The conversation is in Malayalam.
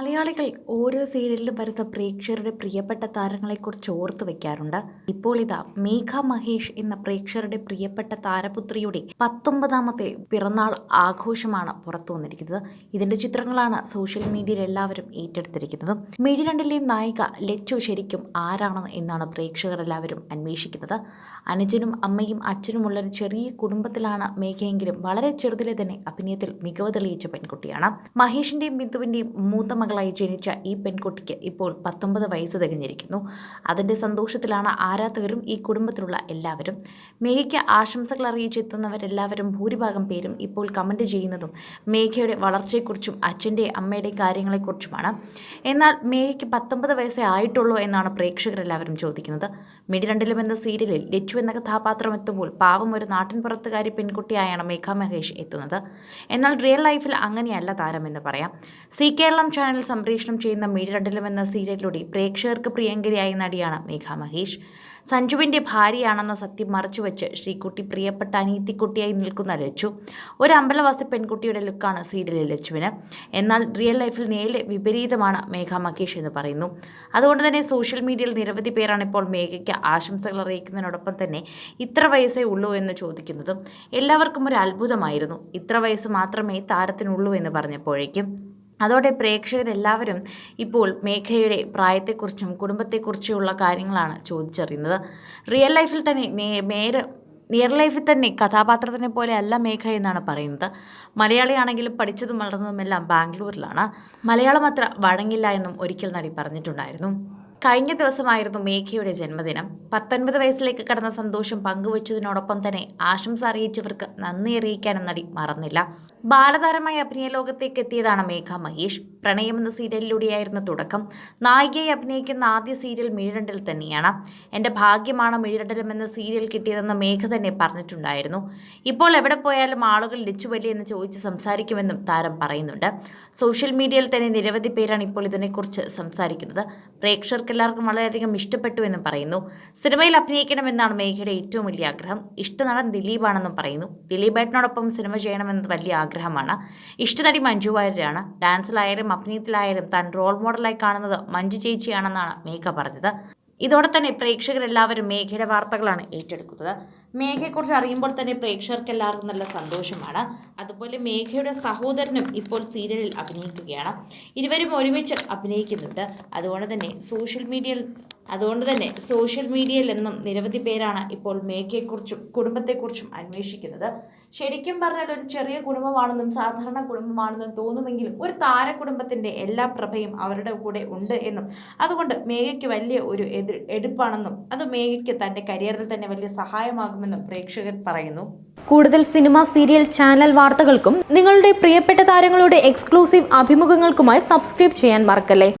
മലയാളികൾ ഓരോ സീരിയലിലും വരുന്ന പ്രേക്ഷകരുടെ പ്രിയപ്പെട്ട താരങ്ങളെക്കുറിച്ച് ഓർത്തു വെക്കാറുണ്ട്. ഇപ്പോൾ ഇതാ മേഘ മഹേഷ് എന്ന പ്രേക്ഷകരുടെ പ്രിയപ്പെട്ട താരപുത്രിയുടെ പത്തൊമ്പതാമത്തെ പിറന്നാൾ ആഘോഷമാണ് പുറത്തു വന്നിരിക്കുന്നത്. ഇതിന്റെ ചിത്രങ്ങളാണ് സോഷ്യൽ മീഡിയയിൽ എല്ലാവരും ഏറ്റെടുത്തിരിക്കുന്നത്. മീഡിയ രണ്ടിലെയും നായിക ലച്ചു ശരിക്കും ആരാണ് എന്നാണ് പ്രേക്ഷകർ എല്ലാവരും അന്വേഷിക്കുന്നത്. അനുജനും അമ്മയും അച്ഛനുമുള്ള ഒരു ചെറിയ കുടുംബത്തിലാണ് മേഘയെങ്കിലും വളരെ ചെറുതിലെ തന്നെ അഭിനയത്തിൽ മികവ് തെളിയിച്ച പെൺകുട്ടിയാണ്. മഹേഷിന്റെയും ബിന്ദുവിന്റെയും മൂത്ത മകളായി ജനിച്ച ഈ പെൺകുട്ടിക്ക് ഇപ്പോൾ പത്തൊമ്പത് വയസ്സ് തികഞ്ഞിരിക്കുന്നു. അതിന്റെ സന്തോഷത്തിലാണ് ആരാധകരും ഈ കുടുംബത്തിലുള്ള എല്ലാവരും. മേഘയ്ക്ക് ആശംസകൾ അറിയിച്ചെത്തുന്നവരെല്ലാവരും ഭൂരിഭാഗം പേരും ഇപ്പോൾ കമന്റ് ചെയ്യുന്നതും മേഘയുടെ വളർച്ചയെക്കുറിച്ചും അച്ഛന്റെ അമ്മയുടെ കാര്യങ്ങളെക്കുറിച്ചുമാണ്. എന്നാൽ മേഘയ്ക്ക് പത്തൊമ്പത് വയസ്സേ ആയിട്ടുള്ളൂ എന്നാണ് പ്രേക്ഷകരെല്ലാവരും ചോദിക്കുന്നത്. മിടി രണ്ടിലും എന്ന സീരിയലിൽ ലച്ചു എന്ന കഥാപാത്രം എത്തുമ്പോൾ പാവം ഒരു നാട്ടിൻപുറത്തുകാരി പെൺകുട്ടിയായാണ് മേഘ മഹേഷ് എത്തുന്നത്. എന്നാൽ റിയൽ ലൈഫിൽ അങ്ങനെയല്ല താരമെന്ന് പറയാം. സി കേരളം ചാനൽ സംപ്രേഷണം ചെയ്യുന്ന മിഴിരണ്ടിലും എന്ന സീരിയലിലൂടെ പ്രേക്ഷകർക്ക് പ്രിയങ്കരിയായ നടിയാണ് മേഘ മഹേഷ്. സഞ്ജുവിന്റെ ഭാര്യയാണെന്ന സത്യം മറച്ചുവെച്ച് ശ്രീകുട്ടി പ്രിയപ്പെട്ട അനീത്തിക്കുട്ടിയായി നിൽക്കുന്ന ലച്ചു. ഒരു അമ്പലവാസി പെൺകുട്ടിയുടെ ലുക്കാണ് സീരിയലിൽ ലച്ചുവിന്. എന്നാൽ റിയൽ ലൈഫിൽ നേരെ വിപരീതമാണ് മേഘ മഹേഷ് എന്ന് പറയുന്നു. അതുകൊണ്ട് തന്നെ സോഷ്യൽ മീഡിയയിൽ നിരവധി പേരാണ് ഇപ്പോൾ മേഘയ്ക്ക് ആശംസകൾ അറിയിക്കുന്നതിനോടൊപ്പം തന്നെ ഇത്ര വയസ്സേ ഉള്ളൂ എന്ന് ചോദിക്കുന്നതും എല്ലാവർക്കും ഒരു അത്ഭുതമായിരുന്നു. ഇത്ര വയസ്സ് മാത്രമേ താരത്തിനുള്ളൂ എന്ന് പറഞ്ഞപ്പോഴേക്കും അതോടെ പ്രേക്ഷകരെല്ലാവരും ഇപ്പോൾ മേഘയുടെ പ്രായത്തെക്കുറിച്ചും കുടുംബത്തെക്കുറിച്ചുമുള്ള കാര്യങ്ങളാണ് ചോദിച്ചറിയുന്നത്. റിയൽ ലൈഫിൽ തന്നെ നേരെ റിയൽ ലൈഫിൽ തന്നെ കഥാപാത്രത്തിനെ പോലെ അല്ല മേഘ എന്നാണ് പറയുന്നത്. മലയാളിയാണെങ്കിലും പഠിച്ചതും വളർന്നതുമെല്ലാം ബാംഗ്ലൂരിലാണ്. മലയാളം അത്ര വഴങ്ങില്ല എന്നും ഒരിക്കൽ നടി പറഞ്ഞിട്ടുണ്ടായിരുന്നു. കഴിഞ്ഞ ദിവസമായിരുന്നു മേഘയുടെ ജന്മദിനം. പത്തൊൻപത് വയസ്സിലേക്ക് കടന്ന സന്തോഷം പങ്കുവച്ചതിനോടൊപ്പം തന്നെ ആശംസ അറിയിച്ചവർക്ക് നന്ദി അറിയിക്കാനും നടി മറന്നില്ല. ബാലതാരമായി അഭിനയ ലോകത്തേക്ക് എത്തിയതാണ് മേഘ മഹേഷ്. പ്രണയം എന്ന സീരിയലിലൂടെയായിരുന്നു തുടക്കം. നായികയെ അഭിനയിക്കുന്ന ആദ്യ സീരിയൽ മിഴിരണ്ടൽ തന്നെയാണ്. എന്റെ ഭാഗ്യമാണ് മിഴിരണ്ടലം എന്ന സീരിയൽ കിട്ടിയതെന്ന് മേഘ തന്നെ പറഞ്ഞിട്ടുണ്ടായിരുന്നു. ഇപ്പോൾ എവിടെ പോയാലും ആളുകൾ ലിച്ചുവല്ലി എന്ന് ചോദിച്ച് സംസാരിക്കുമെന്നും താരം പറയുന്നുണ്ട്. സോഷ്യൽ മീഡിയയിൽ തന്നെ നിരവധി പേരാണ് ഇപ്പോൾ ഇതിനെക്കുറിച്ച് സംസാരിക്കുന്നത്. പ്രേക്ഷകർക്ക് എല്ലാവർക്കും വളരെയധികം ഇഷ്ടപ്പെട്ടു എന്നും പറയുന്നു. സിനിമയിൽ അഭിനയിക്കണമെന്നാണ് മേഘയുടെ ഏറ്റവും വലിയ ആഗ്രഹം. ഇഷ്ടനടൻ ദിലീപാണെന്നും പറയുന്നു. ദിലീപേട്ടനോടൊപ്പം സിനിമ ചെയ്യണമെന്നത് വലിയ ആഗ്രഹമാണ്. ഇഷ്ടനടി മഞ്ജു വാര്യരാണ്. ഡാൻസിലായാലും അഭിനയത്തിലായാലും താൻ റോൾ മോഡലായി കാണുന്നത് മഞ്ജു ചേച്ചിയാണെന്നാണ് മേഘ പറഞ്ഞത്. ഇതോടെ തന്നെ പ്രേക്ഷകരെല്ലാവരും മേഘയുടെ വാർത്തകളാണ് ഏറ്റെടുക്കുന്നത്. മേഘയെക്കുറിച്ച് അറിയുമ്പോൾ തന്നെ പ്രേക്ഷകർക്ക് എല്ലാവർക്കും നല്ല സന്തോഷമാണ്. അതുപോലെ മേഘയുടെ സഹോദരനും ഇപ്പോൾ സീരിയലിൽ അഭിനയിക്കുകയാണ്. ഇരുവരും ഒരുമിച്ച് അഭിനയിക്കുന്നുണ്ട്. അതുകൊണ്ട് തന്നെ സോഷ്യൽ മീഡിയയിൽ അതുകൊണ്ട് തന്നെ സോഷ്യൽ മീഡിയയിൽ എന്നും നിരവധി പേരാണ് ഇപ്പോൾ മേഘയെക്കുറിച്ചും കുടുംബത്തെക്കുറിച്ചും അന്വേഷിക്കുന്നത്. ശരിക്കും പറഞ്ഞാൽ ഒരു ചെറിയ കുടുംബമാണെന്നും സാധാരണ കുടുംബമാണെന്നും തോന്നുമെങ്കിലും ഒരു താര കുടുംബത്തിന്റെ എല്ലാ പ്രഭയും അവരുടെ കൂടെ ഉണ്ട് എന്നും. അതുകൊണ്ട് മേഘയ്ക്ക് വലിയ ഒരു എതിർ എടുപ്പാണെന്നും അത് മേഘയ്ക്ക് തന്റെ കരിയറിൽ തന്നെ വലിയ സഹായമാകുമെന്നും പ്രേക്ഷകർ പറയുന്നു. കൂടുതൽ സിനിമ സീരിയൽ ചാനൽ വാർത്തകൾക്കും നിങ്ങളുടെ പ്രിയപ്പെട്ട താരങ്ങളുടെ എക്സ്ക്ലൂസീവ് അഭിമുഖങ്ങൾക്കുമായി സബ്സ്ക്രൈബ് ചെയ്യാൻ മറക്കല്ലേ?